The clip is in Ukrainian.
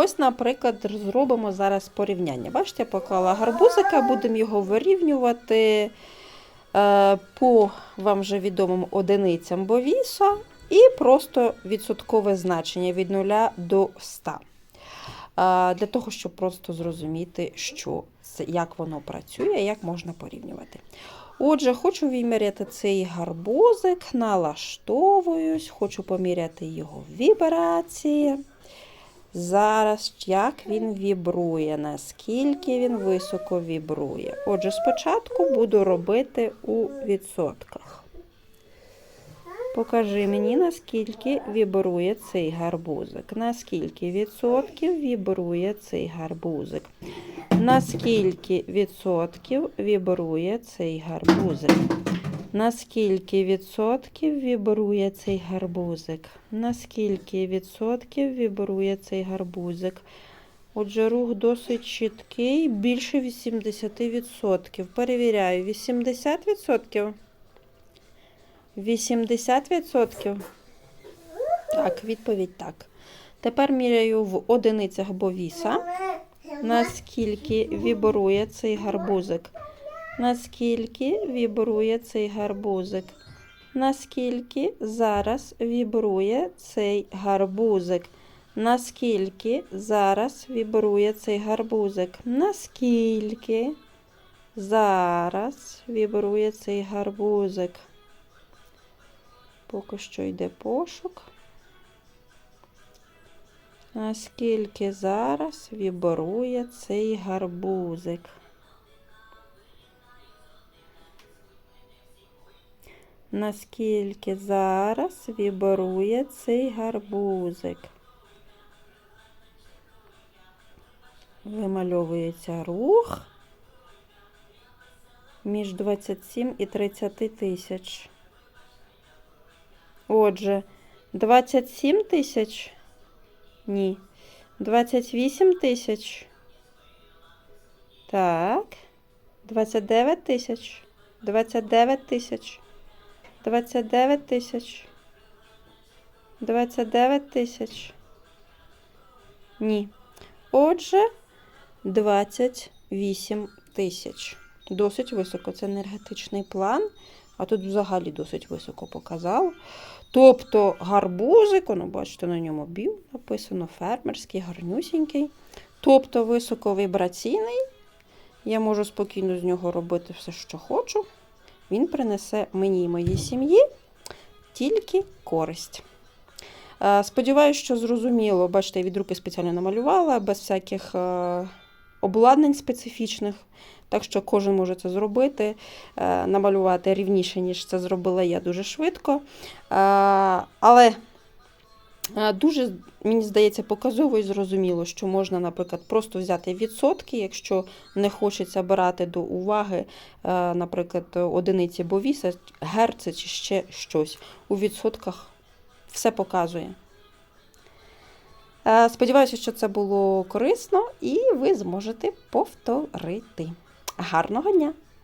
Ось, наприклад, зробимо зараз порівняння. Бачите, я поклала гарбузика, будемо його вирівнювати е, по вам вже відомим одиницям бовіса і просто відсоткове значення від 0 до 100. Е, Для того, щоб просто зрозуміти, що як воно працює, як можна порівнювати. Отже, хочу виміряти цей гарбузик, налаштовуюсь, хочу поміряти його вібрації. Зараз як він вібрує, наскільки він високо вібрує. Отже, спочатку буду робити у відсотках. Покажи мені, наскільки вібрує цей гарбузик. Наскільки відсотків вібрує цей гарбузик. Наскільки відсотків вібрує цей гарбузик. Наскільки відсотків вібрує цей гарбузик? Наскільки відсотків вібрує цей гарбузик? Отже, рух досить чіткий, більше 80%. Перевіряю, 80%? 80%? Так, відповідь так. Тепер міряю в одиницях бовіса. Наскільки вібрує цей гарбузик? Наскільки вібрує цей гарбузик? Наскільки зараз вібрує цей гарбузик? Наскільки зараз вібрує цей гарбузик? Наскільки зараз вібрує цей гарбузик? Поки що йде пошук. Наскільки зараз вібрує цей гарбузик? Наскільки зараз вібрує цей гарбузик? Вимальовується рух між 27 і 30 тисяч. Отже, 27 тисяч? Ні. 28 тисяч. Так. 29 тисяч. 29 тисяч. 29 тисяч. 29 тисяч. Ні. Отже, 28 тисяч. Досить високо. Це енергетичний план. А тут взагалі досить високо показав. Тобто гарбузик, ну, бачите, на ньому бів написано фермерський, гарнюсінький. Тобто високовібраційний. Я можу спокійно з нього робити все, що хочу. Він принесе мені і моїй сім'ї тільки користь. Сподіваюсь, Сподіваюся, що зрозуміло, бачите, я від руки спеціально намалювала, без всяких е, обладнань специфічних. Так що кожен може це зробити, е, намалювати рівніше, ніж це зробила я дуже швидко. Е, Але е, дуже, мені здається, показово і зрозуміло, що можна, наприклад, просто взяти відсотки, якщо не хочеться брати до уваги, е, наприклад, одиниці бовіса, герци чи ще щось. У відсотках все показує. Е, Сподіваюся, що це було корисно і ви зможете повторити. Гарного дня!